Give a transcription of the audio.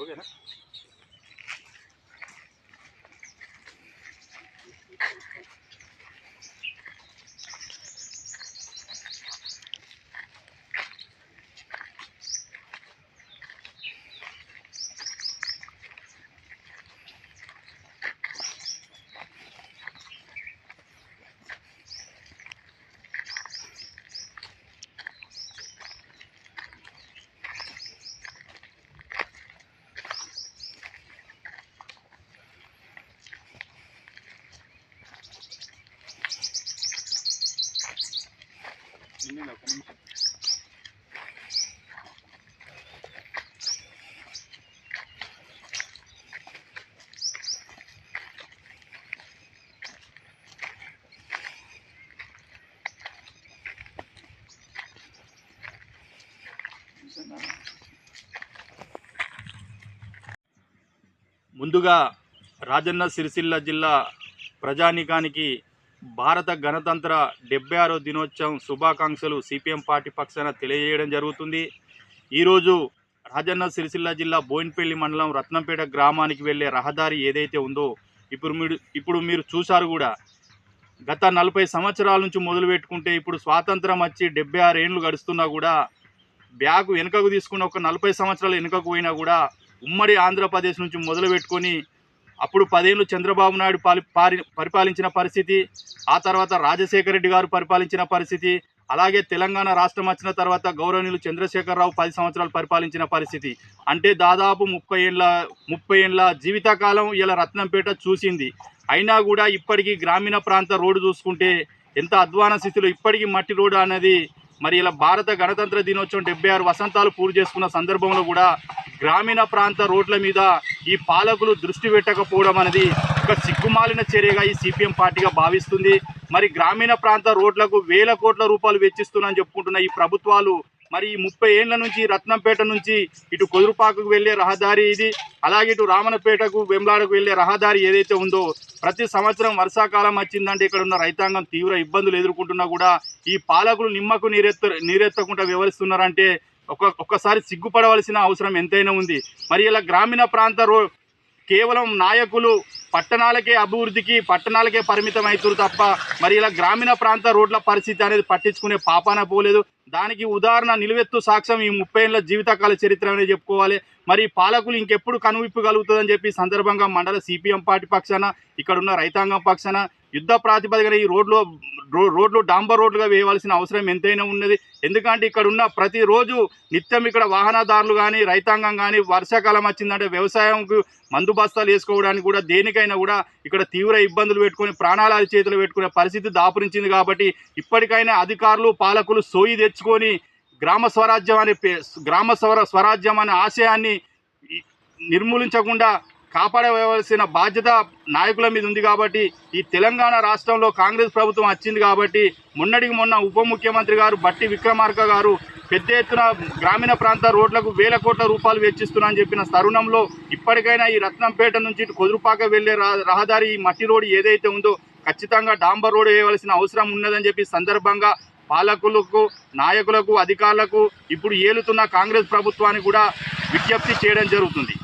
ఓకేనా? నిన్న ఒక నిమిషం ముందుగా రాజన్న సిరిసిల్ల జిల్లా ప్రజానీకానికి భారత గణతంత్ర డెబ్బై ఆరో దినోత్సవం శుభాకాంక్షలు సిపిఎం పార్టీ పక్షాన తెలియజేయడం జరుగుతుంది. ఈరోజు రాజన్న సిరిసిల్ల జిల్లా బోయిన్పల్లి మండలం రత్నంపేట గ్రామానికి వెళ్ళే రహదారి ఏదైతే ఉందో ఇప్పుడు మీరు ఇప్పుడు మీరు చూశారు కూడా. గత నలభై సంవత్సరాల నుంచి మొదలు పెట్టుకుంటే ఇప్పుడు స్వాతంత్రం వచ్చి డెబ్బై ఆరు ఏళ్ళు గడుస్తున్నా కూడా బ్యాగ్ వెనుకకు తీసుకున్న ఒక నలభై సంవత్సరాలు వెనుకకు పోయినా కూడా ఉమ్మడి ఆంధ్రప్రదేశ్ నుంచి మొదలు పెట్టుకొని అప్పుడు పదేళ్ళు చంద్రబాబు నాయుడు పాలి పరిపాలించిన పరిస్థితి ఆ తర్వాత రాజశేఖర రెడ్డి గారు పరిపాలించిన పరిస్థితి అలాగే తెలంగాణ రాష్ట్రం వచ్చిన తర్వాత గౌరవనీయులు చంద్రశేఖరరావు పది సంవత్సరాలు పరిపాలించిన పరిస్థితి. అంటే దాదాపు ముప్పై ఏళ్ళ ముప్పై ఏళ్ళ జీవితకాలం ఇలా రత్నంపేట చూసింది. అయినా కూడా ఇప్పటికీ గ్రామీణ ప్రాంత రోడ్డు చూసుకుంటే ఎంత అధ్వాన స్థితిలో ఇప్పటికీ మట్టి రోడ్డు అనేది మరి ఇలా భారత గణతంత్ర దినోత్సవం డెబ్బై ఆరు వసంతాలు పూర్తి చేసుకున్న సందర్భంలో కూడా గ్రామీణ ప్రాంత రోడ్ల మీద ఈ పాలకులు దృష్టి పెట్టకపోవడం అనేది ఒక సిగ్గుమాలిన చర్యగా ఈ సిపిఎం పార్టీగా భావిస్తుంది. మరి గ్రామీణ ప్రాంత రోడ్లకు వేల కోట్ల రూపాయలు వెచ్చిస్తున్నాని చెప్పుకుంటున్న ఈ ప్రభుత్వాలు మరి ఈ ముప్పై ఏళ్ళ నుంచి రత్నంపేట నుంచి ఇటు కొదురుపాకు వెళ్ళే రహదారి ఇది. అలాగే ఇటు రామనపేటకు వెంలాడకు వెళ్ళే రహదారి ఏదైతే ఉందో ప్రతి సంవత్సరం వర్షాకాలం వచ్చిందంటే ఇక్కడ ఉన్న రైతాంగం తీవ్ర ఇబ్బందులు ఎదుర్కొంటున్నా కూడా ఈ పాలకులు నిమ్మకు నీరెత్త నీరెత్తకుండా వ్యవహరిస్తున్నారంటే ఒక్క ఒక్కసారి సిగ్గుపడవలసిన అవసరం ఎంతైనా ఉంది. మరి ఇలా గ్రామీణ ప్రాంత రో కేవలం నాయకులు పట్టణాలకే అభివృద్ధికి పట్టణాలకే పరిమితం అవుతారు తప్ప మరి ఇలా గ్రామీణ ప్రాంత రోడ్ల పరిస్థితి అనేది పట్టించుకునే పాపాన పోలేదు. దానికి ఉదాహరణ నిలువెత్తు సాక్ష్యం ఈ ముప్పై ఏళ్ళ జీవితకాల చరిత్ర అనేది చెప్పుకోవాలి. మరి పాలకులు ఇంకెప్పుడు కనువిప్పు కలుగుతుందని చెప్పి సందర్భంగా మండల సిపిఎం పార్టీ పక్షాన ఇక్కడున్న రైతాంగం పక్షాన యుద్ధ ప్రాతిపదికన ఈ రోడ్లు రోడ్లు డాంబర్ రోడ్లుగా వేయవలసిన అవసరం ఎంతైనా ఉన్నది. ఎందుకంటే ఇక్కడ ఉన్న ప్రతిరోజు నిత్యం ఇక్కడ వాహనదారులు కానీ రైతాంగం కానీ వర్షాకాలం వచ్చిందంటే వ్యవసాయంకు మందు బస్తాలు వేసుకోవడానికి కూడా దేనికైనా కూడా ఇక్కడ తీవ్ర ఇబ్బందులు పెట్టుకొని ప్రాణాల చేతులు పెట్టుకునే పరిస్థితి దాపురించింది కాబట్టి ఇప్పటికైనా అధికారులు పాలకులు సోయి తెచ్చుకొని గ్రామ స్వరాజ్యం అనే పే- గ్రామ స్వర స్వరాజ్యం అనే ఆశయాన్ని నిర్మూలించకుండా కాపాడవలసిన బాధ్యత నాయకుల మీద ఉంది కాబట్టి ఈ తెలంగాణ రాష్ట్రంలో కాంగ్రెస్ ప్రభుత్వం వచ్చింది కాబట్టి మొన్నటికి మొన్న ఉప ముఖ్యమంత్రి గారు బట్టి విక్రమార్క గారు పెద్ద ఎత్తున గ్రామీణ ప్రాంత రోడ్లకు వేల కోట్ల రూపాయలు వెచ్చిస్తున్నా అని చెప్పిన తరుణంలో ఇప్పటికైనా ఈ రత్నంపేట నుంచి కొదురుపాక వెళ్ళే రహదారి ఈ మట్టి రోడ్డు ఏదైతే ఉందో ఖచ్చితంగా డాంబర్ రోడ్ వేయవలసిన అవసరం ఉన్నదని చెప్పి సందర్భంగా పాలకులకు నాయకులకు అధికారులకు ఇప్పుడు ఏలుతున్న కాంగ్రెస్ ప్రభుత్వానికి కూడా విజ్ఞప్తి చేయడం జరుగుతుంది.